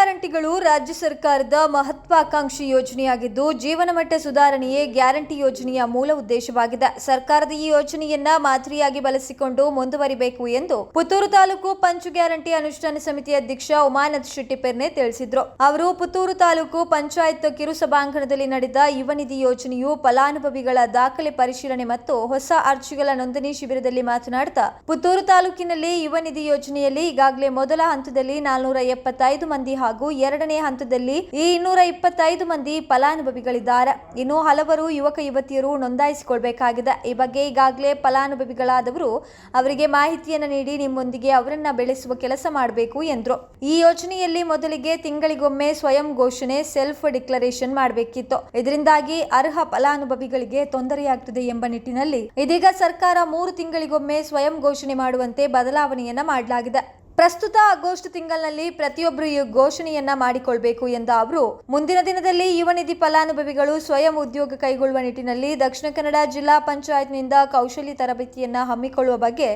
ಗ್ಯಾರಂಟಿಗಳು ರಾಜ್ಯ ಸರ್ಕಾರದ ಮಹತ್ವಾಕಾಂಕ್ಷಿ ಯೋಜನೆಯಾಗಿದ್ದು ಜೀವನಮಟ್ಟ ಸುಧಾರಣೆಯೇ ಗ್ಯಾರಂಟಿ ಯೋಜನೆಯ ಮೂಲ ಉದ್ದೇಶವಾಗಿದೆ. ಸರ್ಕಾರದ ಈ ಯೋಜನೆಯನ್ನ ಮಾದರಿಯಾಗಿ ಬಳಸಿಕೊಂಡು ಮುಂದುವರಿಬೇಕು ಎಂದು ಪುತ್ತೂರು ತಾಲೂಕು ಪಂಚ ಗ್ಯಾರಂಟಿ ಅನುಷ್ಠಾನ ಸಮಿತಿ ಅಧ್ಯಕ್ಷ ಉಮಾನಂದ್ ಶೆಟ್ಟಿಪೆರ್ನೆ ತಿಳಿಸಿದ್ರು. ಅವರು ಪುತ್ತೂರು ತಾಲೂಕು ಪಂಚಾಯತ್ ಕಿರು ಸಭಾಂಗಣದಲ್ಲಿ ನಡೆದ ಯುವ ನಿಧಿ ಯೋಜನೆಯು ಫಲಾನುಭವಿಗಳ ದಾಖಲೆ ಪರಿಶೀಲನೆ ಮತ್ತು ಹೊಸ ಅರ್ಜಿಗಳ ನೋಂದಣಿ ಶಿಬಿರದಲ್ಲಿ ಮಾತನಾಡುತ್ತಾ ಪುತ್ತೂರು ತಾಲೂಕಿನಲ್ಲಿ ಯುವ ನಿಧಿ ಯೋಜನೆಯಲ್ಲಿ ಈಗಾಗಲೇ ಮೊದಲ ಹಂತದಲ್ಲಿ ನಾಲ್ನೂರ ಎಪ್ಪತ್ತೈದು ಮಂದಿ ಹಾಗೂ ಎರಡನೇ ಹಂತದಲ್ಲಿ ಈ ಇನ್ನೂರ ಇಪ್ಪತ್ತೈದು ಮಂದಿ ಫಲಾನುಭವಿಗಳಿದ್ದಾರೆ. ಇನ್ನು ಹಲವರು ಯುವಕ ಯುವತಿಯರು ನೋಂದಾಯಿಸಿಕೊಳ್ಬೇಕಾಗಿದೆ. ಈ ಬಗ್ಗೆ ಈಗಾಗಲೇ ಫಲಾನುಭವಿಗಳಾದವರು ಅವರಿಗೆ ಮಾಹಿತಿಯನ್ನು ನೀಡಿ ನಿಮ್ಮೊಂದಿಗೆ ಅವರನ್ನ ಬೆಳೆಸುವ ಕೆಲಸ ಮಾಡಬೇಕು ಎಂದರು. ಈ ಯೋಜನೆಯಲ್ಲಿ ಮೊದಲಿಗೆ ತಿಂಗಳಿಗೊಮ್ಮೆ ಸ್ವಯಂ ಘೋಷಣೆ ಸೆಲ್ಫ್ ಡಿಕ್ಲರೇಷನ್ ಮಾಡಬೇಕಿತ್ತು. ಇದರಿಂದಾಗಿ ಅರ್ಹ ಫಲಾನುಭವಿಗಳಿಗೆ ತೊಂದರೆಯಾಗುತ್ತದೆ ಎಂಬ ನಿಟ್ಟಿನಲ್ಲಿ ಇದೀಗ ಸರ್ಕಾರ ಮೂರು ತಿಂಗಳಿಗೊಮ್ಮೆ ಸ್ವಯಂ ಘೋಷಣೆ ಮಾಡುವಂತೆ ಬದಲಾವಣೆಯನ್ನ ಮಾಡಲಾಗಿದೆ. ಪ್ರಸ್ತುತ ಆಗಸ್ಟ್ ತಿಂಗಳಿನಲ್ಲಿ ಪ್ರತಿಯೊಬ್ಬರು ಈ ಘೋಷಣೆಯನ್ನ ಮಾಡಿಕೊಳ್ಬೇಕು ಎಂದ ಅವರು, ಮುಂದಿನ ದಿನದಲ್ಲಿ ಯುವ ನಿಧಿ ಫಲಾನುಭವಿಗಳು ಸ್ವಯಂ ಉದ್ಯೋಗ ಕೈಗೊಳ್ಳುವ ನಿಟ್ಟಿನಲ್ಲಿ ದಕ್ಷಿಣ ಕನ್ನಡ ಜಿಲ್ಲಾ ಪಂಚಾಯತ್ನಿಂದ ಕೌಶಲ್ಯ ತರಬೇತಿಯನ್ನ ಹಮ್ಮಿಕೊಳ್ಳುವ ಬಗ್ಗೆ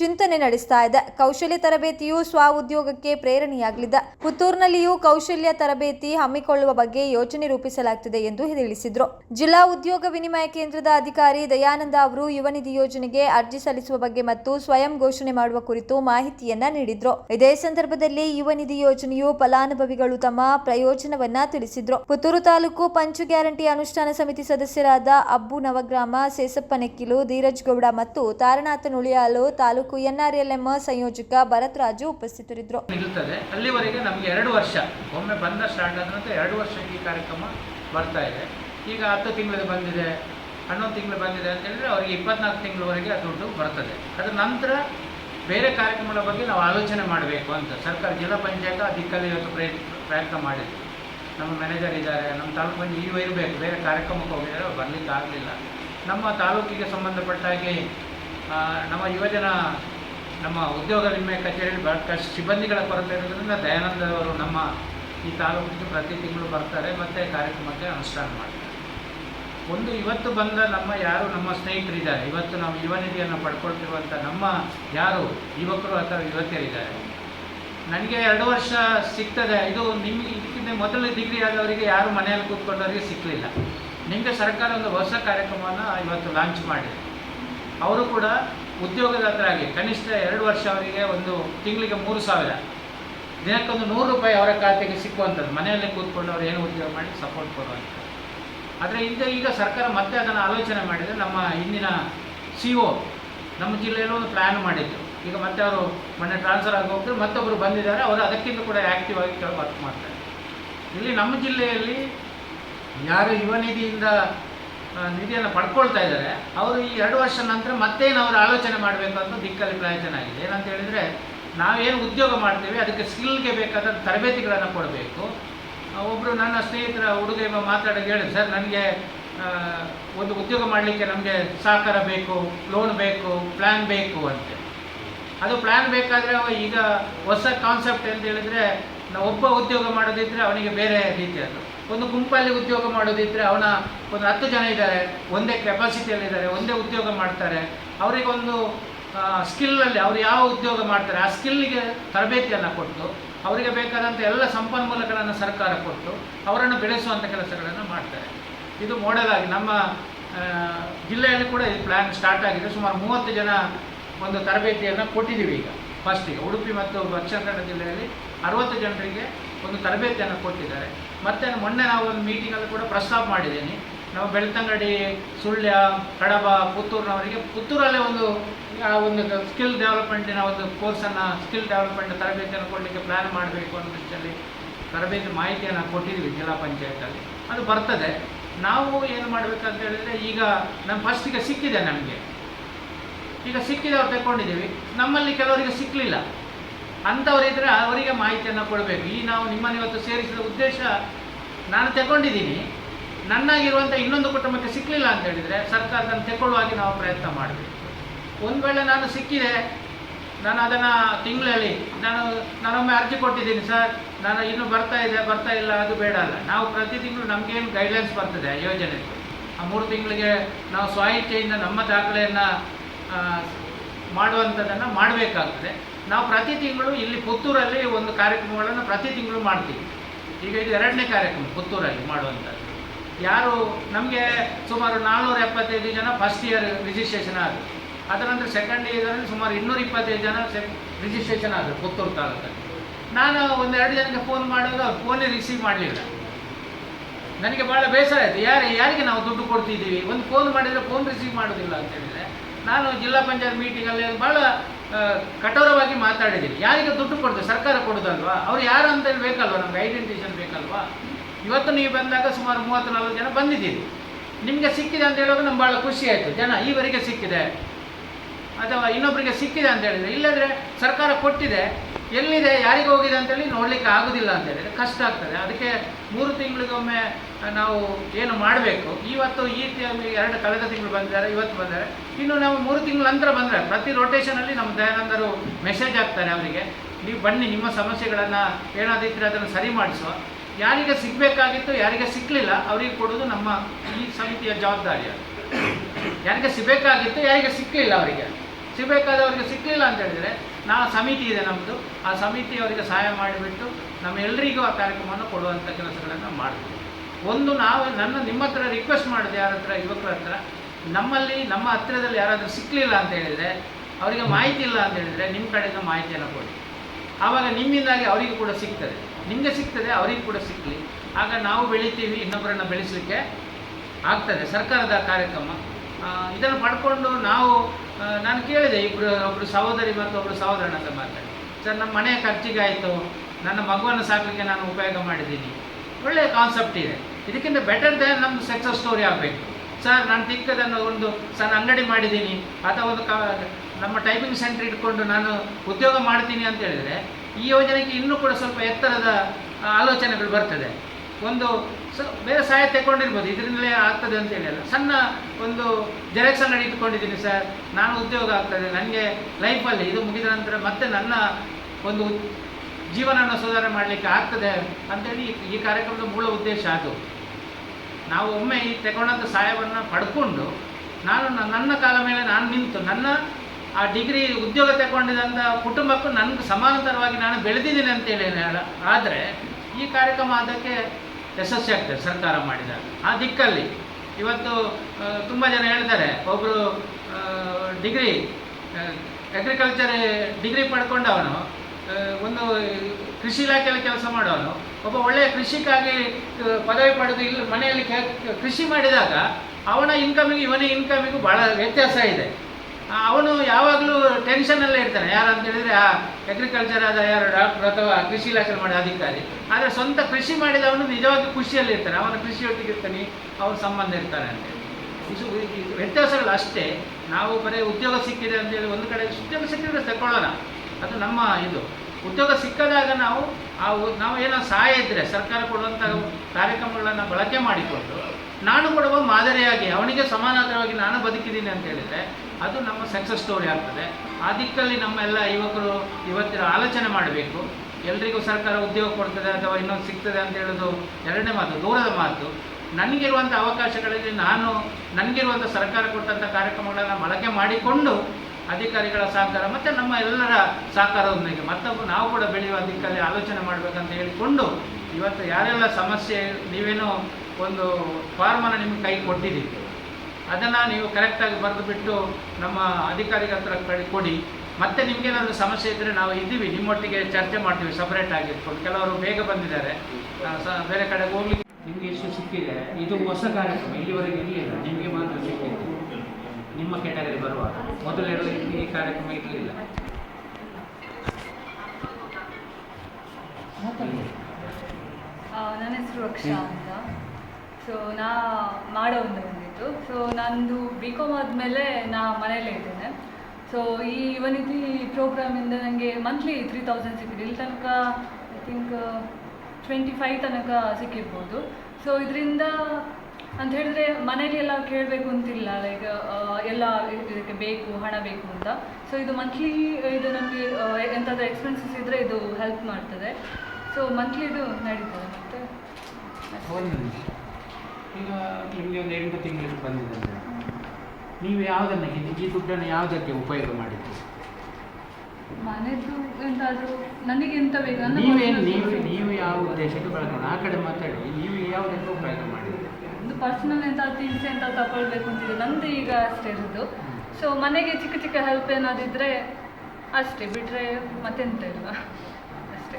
ಚಿಂತನೆ ನಡೆಸ್ತಾ ಇದೆ. ಕೌಶಲ್ಯ ತರಬೇತಿಯು ಸ್ವ ಉದ್ಯೋಗಕ್ಕೆ ಪ್ರೇರಣೆಯಾಗಲಿದೆ. ಪುತ್ತೂರಿನಲ್ಲಿಯೂ ಕೌಶಲ್ಯ ತರಬೇತಿ ಹಮ್ಮಿಕೊಳ್ಳುವ ಬಗ್ಗೆ ಯೋಜನೆ ರೂಪಿಸಲಾಗುತ್ತಿದೆ ಎಂದು ತಿಳಿಸಿದರು. ಜಿಲ್ಲಾ ಉದ್ಯೋಗ ವಿನಿಮಯ ಕೇಂದ್ರದ ಅಧಿಕಾರಿ ದಯಾನಂದ ಅವರು ಯುವ ನಿಧಿ ಯೋಜನೆಗೆ ಅರ್ಜಿ ಸಲ್ಲಿಸುವ ಬಗ್ಗೆ ಮತ್ತು ಸ್ವಯಂ ಘೋಷಣೆ ಮಾಡುವ ಕುರಿತು ಮಾಹಿತಿಯನ್ನ ನೀಡಿದ್ರು. ಇದೇ ಸಂದರ್ಭದಲ್ಲಿ ಯುವ ನಿಧಿ ಯೋಜನೆಯು ಫಲಾನುಭವಿಗಳು ತಮ್ಮ ಪ್ರಯೋಜನವನ್ನ ತಿಳಿಸಿದ್ರು. ಪುತ್ತೂರು ತಾಲೂಕು ಪಂಚು ಗ್ಯಾರಂಟಿ ಅನುಷ್ಠಾನ ಸಮಿತಿ ಸದಸ್ಯರಾದ ಅಬ್ಬು ನವಗ್ರಾಮ ಸೇಸಪ್ಪನೆಕ್ಕಿಲು ಧೀರಜ್ ಗೌಡ ಮತ್ತು ತಾರನಾಥ ನುಳಿಯಾಲು ತಾಲೂಕು ಎನ್ಆರ್ಎಲ್ಎಂ ಸಂಯೋಜಕ ಭರತ್ರಾಜು ಉಪಸ್ಥಿತರಿದ್ದರು. ಇರುತ್ತದೆ ಅಲ್ಲಿವರೆಗೆ ನಮಗೆ ಎರಡು ವರ್ಷ, ಒಮ್ಮೆ ಬಂದ ಸ್ಟಾರ್ಟ್ ಆದ ನಂತರ ಎರಡು ವರ್ಷ ಈ ಕಾರ್ಯಕ್ರಮ ಬರ್ತಾ ಇದೆ. ಈಗ ಹತ್ತು ತಿಂಗಳು ಬಂದಿದೆ, ಹನ್ನೊಂದು ತಿಂಗಳು ಬಂದಿದೆ ಅಂತ ಹೇಳಿದ್ರೆ ಅವರಿಗೆ ಇಪ್ಪತ್ನಾಲ್ಕು ತಿಂಗಳವರೆಗೆ ಆ ದುಡ್ಡು ಬರ್ತದೆ. ಅದರ ನಂತರ ಬೇರೆ ಕಾರ್ಯಕ್ರಮಗಳ ಬಗ್ಗೆ ನಾವು ಆಲೋಚನೆ ಮಾಡಬೇಕು ಅಂತ ಸರ್ಕಾರ, ಜಿಲ್ಲಾ ಪಂಚಾಯತ್ ಆ ದಿಕ್ಕಲ್ಲಿ ಇವತ್ತು ಪ್ರಯತ್ನ ಮಾಡಿದೆ. ನಮ್ಮ ಮ್ಯಾನೇಜರ್ ಇದ್ದಾರೆ, ನಮ್ಮ ತಾಲೂಕು ಪಂಚಾಯತ್ ಇರಬೇಕು, ಬೇರೆ ಕಾರ್ಯಕ್ರಮಕ್ಕೆ ಹೋಗಿದ್ದಾರೆ, ಅವ್ರು ಬರಲಿಕ್ಕೆ ಆಗಲಿಲ್ಲ. ನಮ್ಮ ತಾಲೂಕಿಗೆ ಸಂಬಂಧಪಟ್ಟ ಹಾಗೆ ನಮ್ಮ ಯುವಜನ ನಮ್ಮ ಉದ್ಯೋಗ ವಿಮೆ ಕಚೇರಿಯಲ್ಲಿ ಬಹಳಷ್ಟು ಸಿಬ್ಬಂದಿಗಳ ಕೊರತೆ ಇರೋದ್ರಿಂದ ದಯಾನಂದ ಅವರು ನಮ್ಮ ಈ ತಾಲೂಕಿಗೆ ಪ್ರತಿ ತಿಂಗಳು ಬರ್ತಾರೆ, ಮತ್ತು ಕಾರ್ಯಕ್ರಮಕ್ಕೆ ಅನುಷ್ಠಾನ ಮಾಡ್ತಾರೆ. ಒಂದು ಇವತ್ತು ಬಂದ ನಮ್ಮ ಯಾರು, ನಮ್ಮ ಸ್ನೇಹಿತರಿದ್ದಾರೆ. ಇವತ್ತು ನಾವು ಯುವ ನಿಧಿಯನ್ನು ಪಡ್ಕೊಳ್ತಿರುವಂಥ ನಮ್ಮ ಯಾರು, ಯುವಕರು ಅಥವಾ ಯುವತಿಯರಿದ್ದಾರೆ. ನನಗೆ ಎರಡು ವರ್ಷ ಸಿಗ್ತದೆ. ಇದು ನಿಮಗೆ, ಇದಕ್ಕಿಂತ ಮೊದಲು ಡಿಗ್ರಿ ಆದವರಿಗೆ ಯಾರು ಮನೆಯಲ್ಲಿ ಕೂತ್ಕೊಂಡವರಿಗೆ ಸಿಕ್ಕಲಿಲ್ಲ ನಿಮಗೆ ಸರ್ಕಾರ ಒಂದು ಹೊಸ ಕಾರ್ಯಕ್ರಮವನ್ನು ಇವತ್ತು ಲಾಂಚ್ ಮಾಡಿದೆ. ಅವರು ಕೂಡ ಉದ್ಯೋಗದಾತರಾಗಿ ಕನಿಷ್ಠ ಎರಡು ವರ್ಷ ಅವರಿಗೆ ಒಂದು ತಿಂಗಳಿಗೆ ಮೂರು ಸಾವಿರ. ದಿನಕ್ಕೊಂದು ನೂರು ರೂಪಾಯಿ ಅವರ ಖಾತೆಗೆ ಸಿಕ್ಕುವಂಥದ್ದು. ಮನೆಯಲ್ಲೇ ಕೂತ್ಕೊಂಡು ಅವ್ರು ಏನು ಉದ್ಯೋಗ ಮಾಡಿ ಸಪೋರ್ಟ್ ಕೊಡುವಂಥದ್ದು. ಆದರೆ ಈಗ ಈಗ ಸರ್ಕಾರ ಮತ್ತೆ ಅದನ್ನು ಆಲೋಚನೆ ಮಾಡಿದರೆ ನಮ್ಮ ಹಿಂದಿನ ಸಿ ಒ ನಮ್ಮ ಜಿಲ್ಲೆಯಲ್ಲಿ ಒಂದು ಪ್ಲ್ಯಾನ್ ಮಾಡಿದ್ದು. ಈಗ ಮತ್ತೆ ಅವರು ಮೊನ್ನೆ ಟ್ರಾನ್ಸ್ಫರ್ ಆಗಿ ಹೋಗ್ತಾರೆ ಮತ್ತೊಬ್ಬರು ಬಂದಿದ್ದಾರೆ. ಅವರು ಅದಕ್ಕಿಂತ ಕೂಡ ಆ್ಯಕ್ಟಿವ್ ಆಗಿ ವರ್ಕ್ ಮಾಡ್ತಾರೆ. ಇಲ್ಲಿ ನಮ್ಮ ಜಿಲ್ಲೆಯಲ್ಲಿ ಯಾರು ಯುವ ನಿಧಿಯಿಂದ ನಿಧಿಯನ್ನು ಪಡ್ಕೊಳ್ತಾ ಇದ್ದಾರೆ. ಅವರು ಈ ಎರಡು ವರ್ಷ ನಂತರ ಮತ್ತೇನು ಅವರು ಆಲೋಚನೆ ಮಾಡಬೇಕು ಅಂತ ದಿಕ್ಕಲ್ಲಿ ಪ್ರಯೋಜನ ಆಗಿದೆ. ಏನಂತ ಹೇಳಿದರೆ, ನಾವೇನು ಉದ್ಯೋಗ ಮಾಡ್ತೀವಿ, ಅದಕ್ಕೆ ಸ್ಕಿಲ್ಗೆ ಬೇಕಾದ ತರಬೇತಿಗಳನ್ನು ಕೊಡಬೇಕು. ಒಬ್ಬರು ನನ್ನ ಸ್ನೇಹಿತರ ಹುಡುಗ ಮಾತಾಡೋದು ಮಾತಾಡೋಕೆ ಹೇಳಿದ್ರು, ಸರ್, ನನಗೆ ಒಂದು ಉದ್ಯೋಗ ಮಾಡಲಿಕ್ಕೆ ನಮಗೆ ಸಹಕಾರ ಬೇಕು, ಲೋನ್ ಬೇಕು ಪ್ಲ್ಯಾನ್ ಬೇಕು ಅಂತ. ಅದು ಪ್ಲ್ಯಾನ್ ಬೇಕಾದರೆ ಅವ ಈಗ ಹೊಸ ಕಾನ್ಸೆಪ್ಟ್ ಅಂತ ಹೇಳಿದರೆ ನಾವು ಒಬ್ಬ ಉದ್ಯೋಗ ಮಾಡೋದಿದ್ರೆ ಅವನಿಗೆ ಬೇರೆ ರೀತಿಯದ್ದು ಒಂದು ಗುಂಪಲ್ಲಿ ಉದ್ಯೋಗ ಮಾಡೋದಿದ್ರೆ ಅವನ ಒಂದು ಹತ್ತು ಜನ ಇದ್ದಾರೆ, ಒಂದೇ ಕೆಪಾಸಿಟಿಯಲ್ಲಿದ್ದಾರೆ ಒಂದೇ ಉದ್ಯೋಗ ಮಾಡ್ತಾರೆ. ಅವರಿಗೊಂದು ಸ್ಕಿಲ್ಲಲ್ಲಿ ಅವ್ರು ಯಾವ ಉದ್ಯೋಗ ಮಾಡ್ತಾರೆ, ಆ ಸ್ಕಿಲ್ಲಿಗೆ ತರಬೇತಿಯನ್ನು ಕೊಟ್ಟು, ಅವರಿಗೆ ಬೇಕಾದಂಥ ಎಲ್ಲ ಸಂಪನ್ಮೂಲಗಳನ್ನು ಸರ್ಕಾರ ಕೊಟ್ಟು, ಅವರನ್ನು ಬೆಳೆಸುವಂಥ ಕೆಲಸಗಳನ್ನು ಮಾಡ್ತಾರೆ. ಇದು ಮಾಡೆಲ್ ಆಗಿ ನಮ್ಮ ಜಿಲ್ಲೆಯಲ್ಲಿ ಕೂಡ ಈ ಪ್ಲ್ಯಾನ್ ಸ್ಟಾರ್ಟ್ ಆಗಿದೆ. ಸುಮಾರು ಮೂವತ್ತು ಜನ ಒಂದು ತರಬೇತಿಯನ್ನು ಕೊಟ್ಟಿದ್ದೀವಿ ಈಗ. ಫಸ್ಟಿಗೆ ಉಡುಪಿ ಮತ್ತು ದಕ್ಷಿಣ ಕನ್ನಡ ಜಿಲ್ಲೆಯಲ್ಲಿ ಅರವತ್ತು ಜನರಿಗೆ ಒಂದು ತರಬೇತಿಯನ್ನು ಕೊಟ್ಟಿದ್ದಾರೆ. ಮತ್ತೆ ಮೊನ್ನೆ ನಾವು ಒಂದು ಮೀಟಿಂಗಲ್ಲಿ ಕೂಡ ಪ್ರಸ್ತಾಪ ಮಾಡಿದ್ದೀನಿ. ನಾವು ಬೆಳ್ತಂಗಡಿ, ಸುಳ್ಯ, ಕಡಬ, ಪುತ್ತೂರಿನವರಿಗೆ ಪುತ್ತೂರಲ್ಲೇ ಒಂದು, ಆ ಒಂದು ಸ್ಕಿಲ್ ಡೆವಲಪ್ಮೆಂಟಿನ ಒಂದು ಕೋರ್ಸನ್ನು ಸ್ಕಿಲ್ ಡೆವಲಪ್ಮೆಂಟ್ ತರಬೇತಿಯನ್ನು ಕೊಡಲಿಕ್ಕೆ ಪ್ಲ್ಯಾನ್ ಮಾಡಬೇಕು ಅನ್ನೋ ನಿಟ್ಟಿನಲ್ಲಿ ತರಬೇತಿ ಮಾಹಿತಿಯನ್ನು ಕೊಟ್ಟಿದ್ದೀವಿ ಜಿಲ್ಲಾ ಪಂಚಾಯತಲ್ಲಿ ಅದು ಬರ್ತದೆ. ನಾವು ಏನು ಮಾಡಬೇಕಂತ ಹೇಳಿದರೆ ಈಗ ನಮ್ಮ ಫಸ್ಟಿಗೆ ಸಿಕ್ಕಿದೆ ನಮಗೆ. ಈಗ ಸಿಕ್ಕಿದೆ ಅವ್ರು ತಗೊಂಡಿದ್ದೀವಿ ನಮ್ಮಲ್ಲಿ ಕೆಲವರಿಗೆ ಸಿಕ್ಕಲಿಲ್ಲ ಅಂಥವರಿದ್ದರೆ ಅವರಿಗೆ ಮಾಹಿತಿಯನ್ನು ಕೊಡಬೇಕು. ಈ ನಾವು ನಿಮ್ಮನ್ನು ಇವತ್ತು ಸೇರಿಸಿದ ಉದ್ದೇಶ ನಾನು ತಗೊಂಡಿದ್ದೀನಿ. ನನ್ನಾಗಿರುವಂಥ ಇನ್ನೊಂದು ಕುಟುಂಬಕ್ಕೆ ಸಿಕ್ಕಲಿಲ್ಲ ಅಂತ ಹೇಳಿದರೆ ಸರ್ಕಾರದನ್ನು ತಗೊಳ್ಳುವಾಗಿ ನಾವು ಪ್ರಯತ್ನ ಮಾಡಬೇಕು ಒಂದು ವೇಳೆ ನಾನು ಸಿಕ್ಕಿದೆ, ನಾನು ಅದನ್ನು ತಿಂಗಳಲ್ಲಿ ನಾನು ನಾನೊಮ್ಮೆ ಅರ್ಜಿ ಕೊಟ್ಟಿದ್ದೀನಿ, ಸರ್, ನಾನು ಇನ್ನು ಬರ್ತಾ ಇದೆ, ಬರ್ತಾ ಇಲ್ಲ, ಅದು ಬೇಡ ಅಲ್ಲ. ನಾವು ಪ್ರತಿ ತಿಂಗಳು ನಮಗೇನು ಗೈಡ್ಲೈನ್ಸ್ ಬರ್ತದೆ ಯೋಜನೆ ಆ ಮೂರು ತಿಂಗಳಿಗೆ ನಾವು ಸ್ವ ನಮ್ಮ ದಾಖಲೆಯನ್ನು ಮಾಡುವಂಥದ್ದನ್ನು ಮಾಡಬೇಕಾಗ್ತದೆ. ನಾವು ಪ್ರತಿ ತಿಂಗಳು ಇಲ್ಲಿ ಪುತ್ತೂರಲ್ಲಿ ಒಂದು ಕಾರ್ಯಕ್ರಮಗಳನ್ನು ಪ್ರತಿ ತಿಂಗಳು ಮಾಡ್ತೀವಿ. ಈಗ ಇದು ಎರಡನೇ ಕಾರ್ಯಕ್ರಮ ಪುತ್ತೂರಲ್ಲಿ ಮಾಡುವಂಥದ್ದು. ಯಾರು ನಮಗೆ ಸುಮಾರು ನಾನ್ನೂರ ಎಪ್ಪತ್ತೈದು ಜನ ಫಸ್ಟ್ ಇಯರ್ ರಿಜಿಸ್ಟ್ರೇಷನ್ ಆದರು. ಅದರ ನಂತರ ಸೆಕೆಂಡ್ ಇಯರಲ್ಲಿ ಸುಮಾರು ಇನ್ನೂರ ಇಪ್ಪತ್ತೈದು ಜನ ರಿಜಿಸ್ಟ್ರೇಷನ್ ಆದರು ಪುತ್ತೂರು ತಾಲೂಕಲ್ಲಿ. ನಾನು ಒಂದೆರಡು ಜನಕ್ಕೆ ಫೋನ್ ಮಾಡಿದಾಗ ಅವ್ರು ಫೋನೇ ರಿಸೀವ್ ಮಾಡಲಿಲ್ಲ. ನನಗೆ ಭಾಳ ಬೇಸರ ಆಯಿತು. ಯಾರು, ಯಾರಿಗೆ ನಾವು ದುಡ್ಡು ಕೊಡ್ತಿದ್ದೀವಿ? ಒಂದು ಫೋನ್ ಮಾಡಿದರೆ ಫೋನ್ ರಿಸೀವ್ ಮಾಡೋದಿಲ್ಲ ಅಂತ ಹೇಳಿದರೆ ನಾನು ಜಿಲ್ಲಾ ಪಂಚಾಯತ್ ಮೀಟಿಂಗಲ್ಲಿ ಭಾಳ ಕಠೋರವಾಗಿ ಮಾತಾಡಿದ್ದೀನಿ. ಯಾರಿಗೆ ದುಡ್ಡು ಕೊಡ್ತೇವೆ ಸರ್ಕಾರ ಕೊಡೋದಲ್ವಾ ಅವ್ರು ಯಾರು ಅಂತೇಳಿ ಬೇಕಲ್ವಾ? ನಮ್ಗೆ ಐಡೆಂಟಿಫಿಕೇಶನ್ ಬೇಕಲ್ವಾ? ಇವತ್ತು ನೀವು ಬಂದಾಗ ಸುಮಾರು ಮೂವತ್ತು ನಾಲ್ಕು ಜನ ಬಂದಿದ್ದೀರಿ. ನಿಮಗೆ ಸಿಕ್ಕಿದೆ ಅಂತ ಹೇಳುವಾಗ ನಮ್ಗೆ ಭಾಳ ಖುಷಿ ಆಯಿತು. ಜನ ಈವರೆಗೆ ಸಿಕ್ಕಿದೆ. ಅಥವಾ ಇನ್ನೊಬ್ಬರಿಗೆ ಸಿಕ್ಕಿದೆ ಅಂತ ಹೇಳಿದರೆ, ಇಲ್ಲದ್ರೆ ಸರ್ಕಾರ ಕೊಟ್ಟಿದೆ. ಎಲ್ಲಿದೆ, ಯಾರಿಗೆ ಹೋಗಿದೆ ಅಂತೇಳಿ ನೋಡ್ಲಿಕ್ಕೆ ಆಗೋದಿಲ್ಲ ಅಂತ ಹೇಳಿದ್ರೆ ಕಷ್ಟ ಆಗ್ತದೆ. ಅದಕ್ಕೆ ಮೂರು ತಿಂಗಳಿಗೊಮ್ಮೆ ನಾವು ಏನು ಮಾಡಬೇಕು? ಇವತ್ತು ಈ ಎರಡು ಕಳೆದ ತಿಂಗಳು ಬಂದಿದ್ದಾರೆ, ಇವತ್ತು ಬಂದರೆ ಇನ್ನು ನಾವು ಮೂರು ತಿಂಗಳ ನಂತರ ಬಂದರೆ ಪ್ರತಿ ರೊಟೇಷನಲ್ಲಿ ನಮ್ಮ ದಯಾನಂದರು ಮೆಸೇಜ್ ಆಗ್ತಾರೆ ಅವರಿಗೆ. ನೀವು ಬನ್ನಿ, ನಿಮ್ಮ ಸಮಸ್ಯೆಗಳನ್ನು ಏನಾದಿದ್ರೆ ಅದನ್ನು ಸರಿ ಮಾಡಿಸುವ ಯಾರಿಗೆ ಸಿಗಬೇಕಾಗಿತ್ತು, ಯಾರಿಗೆ ಸಿಕ್ಕಲಿಲ್ಲ ಅವರಿಗೆ ಕೊಡೋದು ನಮ್ಮ ಈ ಸಮಿತಿಯ ಜವಾಬ್ದಾರಿ ಯಾರಿಗೆ ಸಿಗಬೇಕಾಗಿತ್ತು, ಯಾರಿಗೆ ಸಿಕ್ಕಲಿಲ್ಲ ಅವರಿಗೆ. ಸಿಗಬೇಕಾದವರಿಗೆ ಸಿಕ್ಕಲಿಲ್ಲ ಅಂತ ಹೇಳಿದರೆ ನಾವು ಸಮಿತಿ ಇದೆ ನಮ್ಮದು ಆ ಸಮಿತಿ ಅವರಿಗೆ ಸಹಾಯ ಮಾಡಿಬಿಟ್ಟು ನಮ್ಮೆಲ್ಲರಿಗೂ ಆ ಕಾರ್ಯಕ್ರಮವನ್ನು ಕೊಡುವಂಥ ಕೆಲಸಗಳನ್ನು ಮಾಡ್ತೀವಿ. ಒಂದು ನಾವು ನನ್ನ ನಿಮ್ಮ ಹತ್ರ ರಿಕ್ವೆಸ್ಟ್ ಮಾಡಿದೆ ಯಾರ ಹತ್ರ, ಯುವಕರ ಹತ್ರ, ನಮ್ಮಲ್ಲಿ, ನಮ್ಮ ಹತ್ತಿರದಲ್ಲಿ ಯಾರಾದರೂ ಸಿಕ್ಕಲಿಲ್ಲ ಅಂತ ಹೇಳಿದರೆ, ಅವರಿಗೆ ಮಾಹಿತಿ ಇಲ್ಲ ಅಂತ ಹೇಳಿದರೆ ನಿಮ್ಮ ಕಡೆಯಿಂದ ಮಾಹಿತಿಯನ್ನು ಕೊಡಿ. ಆವಾಗ ನಿಮ್ಮಿಂದಾಗಿ ಅವರಿಗೂ ಕೂಡ ಸಿಗ್ತದೆ. ನಿಮಗೆ ಸಿಗ್ತದೆ, ಅವರಿಗೂ ಕೂಡ ಸಿಕ್ಕಲಿ ಆಗ ನಾವು ಬೆಳಿತೀವಿ, ಇನ್ನೊಬ್ಬರನ್ನು ಬೆಳೆಸಲಿಕ್ಕೆ ಆಗ್ತದೆ ಸರ್ಕಾರದ ಕಾರ್ಯಕ್ರಮ. ಇದನ್ನು ಪಡ್ಕೊಂಡು ನಾವು ನಾನು ಕೇಳಿದೆ ಇಬ್ಬರು ಒಬ್ಬರು ಸಹೋದರಿ ಮತ್ತು ಒಬ್ಬರು ಸಹೋದರನ ಅಂತ ಮಾತಾಡಿ. ಸರ್, ನಮ್ಮ ಮನೆಯ ಖರ್ಚಿಗೆ ಆಯಿತು, ನನ್ನ ಮಗುವನ್ನು ಸಾಕಲಿಕ್ಕೆ ನಾನು ಉಪಯೋಗ ಮಾಡಿದ್ದೀನಿ. ಒಳ್ಳೆಯ ಕಾನ್ಸೆಪ್ಟ್ ಇದೆ. ಇದಕ್ಕಿಂತ ಬೆಟರ್ ದ್ಯಾನ್ ನಮ್ಮದು ಸಕ್ಸಸ್ ಸ್ಟೋರಿ ಆಗಬೇಕು. ಸರ್, ನಾನು ತಿಕ್ಕದನ್ನು ಒಂದು ಸಣ್ಣ ಅಂಗಡಿ ಮಾಡಿದ್ದೀನಿ, ಅಥವಾ ಒಂದು ನಮ್ಮ ಟೈಪಿಂಗ್ ಸೆಂಟರ್ ಇಟ್ಕೊಂಡು ನಾನು ಉದ್ಯೋಗ ಮಾಡ್ತೀನಿ ಅಂತ ಹೇಳಿದರೆ, ಈ ಯೋಜನೆಗೆ ಇನ್ನೂ ಕೂಡ ಸ್ವಲ್ಪ ಎತ್ತರದ ಆಲೋಚನೆಗಳು ಬರ್ತದೆ. ಒಂದು ಸ, ಬೇರೆ ಸಹಾಯ ತಗೊಂಡಿರ್ಬೋದು ಇದರಿಂದಲೇ ಆಗ್ತದೆ ಅಂತ ಹೇಳಿಲ್ಲ ಸಣ್ಣ ಒಂದು ಜೆರಾಕ್ಸ್ ಅಂಗಡಿ ಇಟ್ಕೊಂಡಿದ್ದೀನಿ ಸರ್. ನಾನು ಉದ್ಯೋಗ ಆಗ್ತದೆ, ನನಗೆ ಲೈಫಲ್ಲಿ ಇದು ಮುಗಿದ ನಂತರ ಮತ್ತೆ ನನ್ನ ಒಂದು ಜೀವನವನ್ನು ಸುಧಾರಣೆ ಮಾಡಲಿಕ್ಕೆ ಆಗ್ತದೆ ಅಂತೇಳಿ ಈ- ಕಾರ್ಯಕ್ರಮದ ಮೂಲ ಉದ್ದೇಶ ಅದು. ನಾವು ಒಮ್ಮೆ ಈ ತಗೊಂಡಂಥ ಸಹಾಯವನ್ನು ಪಡ್ಕೊಂಡು, ನಾನು ನನ್ನ ಕಾಲ ಮೇಲೆ ನಾನು ನಿಂತು, ನನ್ನ ಆ ಡಿಗ್ರಿ ಉದ್ಯೋಗ ತಗೊಂಡಿದ್ದಂಥ ಕುಟುಂಬಕ್ಕೂ ನನಗೆ ಸಮಾನಾಂತರವಾಗಿ ನಾನು ಬೆಳೆದಿದ್ದೀನಿ ಅಂತೇಳಿ ಆದರೆ ಈ ಕಾರ್ಯಕ್ರಮ ಅದಕ್ಕೆ ಯಶಸ್ವಿ ಆಗ್ತದೆ ಸರ್ಕಾರ ಮಾಡಿದಾಗ. ಆ ದಿಕ್ಕಲ್ಲಿ ಇವತ್ತು ತುಂಬ ಜನ ಹೇಳ್ತಾರೆ ಒಬ್ಬರು ಡಿಗ್ರಿ ಅಗ್ರಿಕಲ್ಚರ್ ಡಿಗ್ರಿ ಪಡ್ಕೊಂಡವನು ಒಂದು ಕೃಷಿ ಇಲಾಖೆಯಲ್ಲಿ ಕೆಲಸ ಮಾಡೋನು ಒಬ್ಬ ಒಳ್ಳೆಯ ಕೃಷಿಕಾಗಿ ಪದವಿ ಪಡೆದು ಇಲ್ಲಿ ಮನೆಯಲ್ಲಿ ಕೃಷಿ ಮಾಡಿದಾಗ ಅವನ ಇನ್ಕಮಿಗೂ ಇವನ ಇನ್ಕಮಿಗೂ ಭಾಳ ವ್ಯತ್ಯಾಸ ಇದೆ. ಅವನು ಯಾವಾಗಲೂ ಟೆನ್ಷನಲ್ಲೇ ಇರ್ತಾನೆ. ಯಾರು ಅಂತ ಹೇಳಿದರೆ, ಆ ಅಗ್ರಿಕಲ್ಚರ್ ಆದ ಯಾರು ಡಾಕ್ಟರ್ ಅಥವಾ ಕೃಷಿ ಇಲಾಖೆ ಮಾಡಿದ ಅಧಿಕಾರಿ. ಆದರೆ ಸ್ವಂತ ಕೃಷಿ ಮಾಡಿದ ಅವನು ನಿಜವಾಗಿ ಖುಷಿಯಲ್ಲಿ ಇರ್ತಾನೆ. ಅವನ ಕೃಷಿಯೊಟ್ಟಿಗೆ ಇರ್ತಾನೆ, ಅವನ ಸಂಬಂಧ ಇರ್ತಾನೆ ಅಂತೇಳಿ ಇದು ವ್ಯತ್ಯಾಸಗಳು ಅಷ್ಟೇ. ನಾವು ಬರೀ ಉದ್ಯೋಗ ಸಿಕ್ಕಿದೆ ಅಂತೇಳಿ ಒಂದು ಕಡೆ ಉದ್ಯೋಗ ಸಿಕ್ಕಿದ್ರೆ ತಗೊಳ್ಳೋಣ. ಅದು ನಮ್ಮ ಇದು. ಉದ್ಯೋಗ ಸಿಕ್ಕದಾಗ ನಾವು, ಆ ನಾವು ಏನೋ ಸಹಾಯ ಇದ್ದರೆ ಸರ್ಕಾರ ಕೊಡುವಂಥ ಕಾರ್ಯಕ್ರಮಗಳನ್ನು ಬಳಕೆ ಮಾಡಿಕೊಂಡು, ನಾನು ಕೊಡುವ ಮಾದರಿಯಾಗಿ, ಅವನಿಗೆ ಸಮಾನಾಂತರವಾಗಿ ನಾನು ಬದುಕಿದ್ದೀನಿ ಅಂತ ಹೇಳಿದರೆ, ಅದು ನಮ್ಮ ಸಕ್ಸಸ್ ಸ್ಟೋರಿ ಆಗ್ತದೆ. ಆ ದಿಕ್ಕಲ್ಲಿ ನಮ್ಮೆಲ್ಲ ಯುವಕರು ಇವತ್ತಿನ ಆಲೋಚನೆ ಮಾಡಬೇಕು. ಎಲ್ರಿಗೂ ಸರ್ಕಾರ ಉದ್ಯೋಗ ಕೊಡ್ತದೆ ಅಥವಾ ಇನ್ನೊಂದು ಸಿಗ್ತದೆ ಅಂತ ಹೇಳೋದು ಎರಡನೇ ಮಾತು ದೂರದ ಮಾತು. ನನಗಿರುವಂಥ ಅವಕಾಶಗಳಲ್ಲಿ ನಾನು ನನಗಿರುವಂಥ ಸರ್ಕಾರ ಕೊಟ್ಟಂಥ ಕಾರ್ಯಕ್ರಮಗಳನ್ನು ಬಳಕೆ ಮಾಡಿಕೊಂಡು ಅಧಿಕಾರಿಗಳ ಸಹಕಾರ ಮತ್ತು ನಮ್ಮ ಎಲ್ಲರ ಸಹಕಾರದೊಂದಿಗೆ, ಮತ್ತೊಬ್ಬ ನಾವು ಕೂಡ ಬೆಳೆಯುವ ದಿಕ್ಕಲ್ಲಿ ಆಲೋಚನೆ ಮಾಡಬೇಕಂತ ಹೇಳಿಕೊಂಡು ಇವತ್ತು ಯಾರೆಲ್ಲ ಸಮಸ್ಯೆ, ನೀವೇನೋ ಒಂದು ಫಾರ್ಮನ್ನು ನಿಮಗೆ ಕೈ ಕೊಟ್ಟಿದ್ದೀವಿ ಅದನ್ನು ನೀವು ಕರೆಕ್ಟಾಗಿ ಬರೆದು ಬಿಟ್ಟು ನಮ್ಮ ಅಧಿಕಾರಿಗೆ ಹತ್ರ ಕಡೆ ಕೊಡಿ. ಮತ್ತೆ ನಿಮಗೇನಾದರೂ ಸಮಸ್ಯೆ ಇದ್ದರೆ ನಾವು ಇದ್ದೀವಿ ನಿಮ್ಮೊಟ್ಟಿಗೆ ಚರ್ಚೆ ಮಾಡ್ತೀವಿ ಸಪ್ರೇಟ್ ಆಗಿರ್ಕೊಂಡು ಕೆಲವರು ಬೇಗ ಬಂದಿದ್ದಾರೆ. ಸ- ಬೇರೆ ಕಡೆ ಹೋಗ್ಲಿಕ್ಕೆ ನಿಮಗೆ ಎಷ್ಟು ಸಿಕ್ಕಿದೆ. ಇದು ಹೊಸ ಕಾರ್ಯಕ್ರಮ ಇಲ್ಲಿವರೆಗೆ ಇರಲಿಲ್ಲ. ನಿಮಗೆ ಮಾತ್ರ ಸಿಕ್ಕಿದೆ. ನಿಮ್ಮ ಕೆಟಗರಿ ಬರುವಾಗ. ಮೊದಲೆಲ್ಲ ಈ ಕಾರ್ಯಕ್ರಮ ಇರಲಿಲ್ಲ. ಆ, ನನ್ನ ಹೆಸರು ರಕ್ಷಾ ಸೊ ನಾ ಮಾಡೋದು ಬಂದಿತ್ತು. ಸೊ ನಂದು ಬಿ ಕಾಮ್ ಆದಮೇಲೆ ನಾ ಮನೆಯಲ್ಲೇ ಇದ್ದೇನೆ. ಸೊ ಈ ಯುವನಿಧಿ ಪ್ರೋಗ್ರಾಮಿಂದ ನನಗೆ ಮಂತ್ಲಿ ತ್ರೀ ತೌಸಂಡ್ ಸಿಕ್ಕಿದೆ. ಇಲ್ಲಿ ತನಕ ಐ ಥಿಂಕ್ ಟ್ವೆಂಟಿ ಫೈವ್ ತನಕ ಸಿಕ್ಕಿರ್ಬೋದು. ಸೊ ಇದರಿಂದ ಅಂತ ಹೇಳಿದ್ರೆ ಮನೇಲಿ ಎಲ್ಲ ಕೇಳಬೇಕು ಅಂತಿಲ್ಲ. ಲೈಕ್ ಎಲ್ಲ ಇದಕ್ಕೆ ಬೇಕು, ಹಣ ಬೇಕು ಅಂತ. ಸೊ ಇದು ಮಂತ್ಲಿ ಇದು ನಮಗೆ ಎಂಥದ್ದು ಎಕ್ಸ್ಪೆನ್ಸಸ್ ಇದ್ದರೆ ಇದು ಹೆಲ್ಪ್ ಮಾಡ್ತದೆ. ಸೊ ಮಂತ್ಲಿ ಇದು ನಡೀತದೆ ಮತ್ತೆ. ಈಗ ನಿಮಗೆ ಒಂದು ಎಂಟು ತಿಂಗಳಿಗೆ ಬಂದಿದೆ ಅಂದರೆ ನೀವು ಯಾವುದನ್ನು ಈ- ದುಡ್ಡನ್ನು ಯಾವುದಕ್ಕೆ ಉಪಯೋಗ ಮಾಡಿದ್ದು? ಮನೆದು ಎಂತಾದರೂ ನನಗೆ ಎಂತ ಬೇಕು? ನೀವೇನು ನೀವು. ನೀವು ಯಾವ ಉದ್ದೇಶಕ್ಕೆ ಬಳಕೊಂಡು? ಆ ಕಡೆ ಮಾತಾಡಿ. ನೀವು ಯಾವುದಕ್ಕೆ ಉಪಯೋಗ ಮಾಡಿದ್ದು? ಒಂದು ಪರ್ಸನಲ್ ಎಂತ ಥಿಂಗ್ಸ್ ಎಂತ ತಗೊಳ್ಬೇಕು ಅಂತಿದೆ ನಂದು ಈಗ ಅಷ್ಟೇ ಇರೋದು. ಸೊ ಮನೆಗೆ ಚಿಕ್ಕ ಚಿಕ್ಕ ಹೆಲ್ಪ್ ಏನಾದಿದ್ರೆ ಅಷ್ಟೇ ಬಿಟ್ಟರೆ ಮತ್ತೆಂತ ಇಲ್ಲ. ಅಷ್ಟೇ.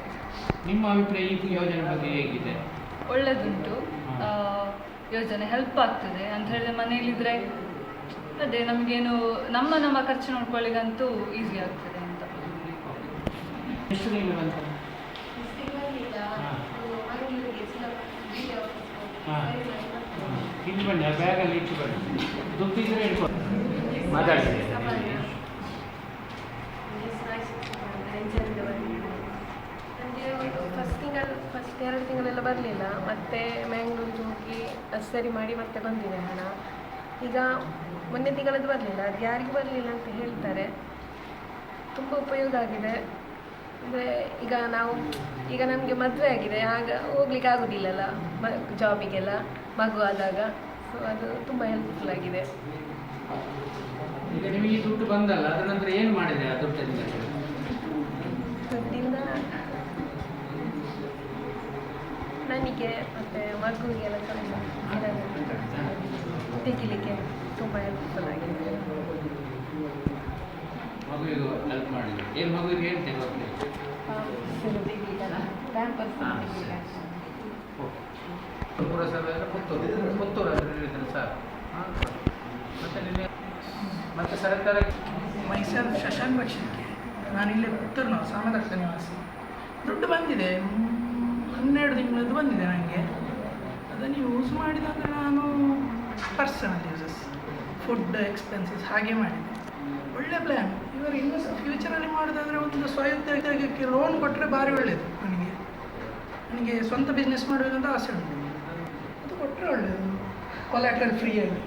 ನಿಮ್ಮ ಅಭಿಪ್ರಾಯ ಈ ಯೋಜನೆ ಬಗ್ಗೆ ಹೇಗಿದೆ? ಒಳ್ಳೆದುಂಟು. ಯೋಜನೆ ಹೆಲ್ಪ್ ಆಗ್ತದೆ ಅಂತ ಹೇಳಿದ್ರೆ ಮನೆಯಲ್ಲಿದ್ದರೆ ಅದೇ ನಮಗೇನು ನಮ್ಮ ನಮ್ಮ ಖರ್ಚು ನೋಡ್ಕೊಳ್ಳಿಗಂತೂ ಈಸಿ ಆಗ್ತದೆ ಅಂತ. ಬನ್ನಿ ಆ ಬ್ಯಾಗಲ್ಲಿ ಇಟ್ಟು ಬನ್ನಿ ದುಡ್ಡಿದ್ರೆ ಇಟ್ಕೊಂಡು ಮಾತಾಡಿ ನನಗೆ ಫಸ್ಟ್ ತಿಂಗಳು ಫಸ್ಟ್ ಎರಡು ತಿಂಗಳೆಲ್ಲ ಬರಲಿಲ್ಲ. ಮತ್ತೆ ಮ್ಯಾಂಗ್ಳೂರಿಗೆ ಹೋಗಿ ಸರಿ ಮಾಡಿ ಮತ್ತೆ ಬಂದಿದೆ ಹಣ ಈಗ ಮೊನ್ನೆ ತಿಂಗಳದ್ದು ಬರಲಿಲ್ಲ. ಅದು ಯಾರಿಗೂ ಬರಲಿಲ್ಲ ಅಂತ ಹೇಳ್ತಾರೆ. ತುಂಬ ಉಪಯೋಗ ಆಗಿದೆ. ಅಂದರೆ ಈಗ ನಾವು, ಈಗ ನಮಗೆ ಮದುವೆ ಆಗಿದೆ. ಆಗ ಹೋಗ್ಲಿಕ್ಕೆ ಆಗೋದಿಲ್ಲಲ್ಲ, ಮ ಜಾಬಿಗೆಲ್ಲ ಮಗು ಆದಾಗ. ಸೊ ಅದು ತುಂಬ ಹೆಲ್ಪ್ಫುಲ್ ಆಗಿದೆ. ಈಗ ನಿಮಗೆ ದುಡ್ಡು ಬಂದಲ್ಲ ಅದ ನಂತರ ಏನು ಮಾಡಿದೆ ಆ ದುಡ್ಡಿಂದ? ನನಗೆ ಮತ್ತು ಮಗುವಿಗೆಲ್ಲ ಸ್ವಲ್ಪ ತೆಗಿಲಿಕ್ಕೆ ತುಂಬ ಹೆಲ್ಪ್ಫುಲ್ ಆಗಿದೆ. ಮಗುವಿಗೆ ಹೆಲ್ಪ್ ಮಾಡಿದ್ರು ಏನು ಮಗುವಿಗೆ ಏನು ತೆಗೋದು ಪುರಸಭೆ ಅಂದ್ರೆ ಪುತ್ತೂರು. ಪುತ್ತೂರು ಅಂದ್ರೆ ಹೇಳಿದ್ರೆ ಸರ್? ಮತ್ತೆ ನಿನ್ನೆ? ಮತ್ತೆ ಸರ್ಕಾರ? ಮೈಸೂರು ಶಶಾಂಕ್ ನಾನು ನಾನಿಲ್ಲೇ ಪುತ್ತೂರು ನಾವು ಸಾಮದತ್ತ ನಿವಾಸಿ. ದುಡ್ಡು ಬಂದಿದೆ. ಹನ್ನೆರಡು ತಿಂಗಳದ್ದು ಬಂದಿದೆ ನನಗೆ ಅದನ್ನು ಯೂಸ್ ಮಾಡಿದಾಗ ನಾನು ಪರ್ಸನಲ್ ಯೂಸಸ್ ಫುಡ್ ಎಕ್ಸ್ಪೆನ್ಸಸ್ ಹಾಗೆ ಮಾಡಿದೆ. ಒಳ್ಳೆ ಪ್ಲ್ಯಾನ್ ಇವರು ಇನ್ನು ಫ್ಯೂಚರಲ್ಲಿ ಮಾಡೋದಾದರೆ ಒಂದು ಸ್ವಯುದ್ಯೋಗಕ್ಕೆ ಲೋನ್ ಕೊಟ್ಟರೆ ಭಾರಿ ಒಳ್ಳೆಯದು ನನಗೆ. ನನಗೆ ಸ್ವಂತ ಬಿಸ್ನೆಸ್ ಮಾಡಬೇಕಂತ ಆಸೆ ಉಂಟು. ಅದು ಕೊಟ್ಟರೆ ಒಳ್ಳೆಯದು ಕೊಲ್ಯಾಟ್ರಲ್ ಫ್ರೀಯಾಗಿ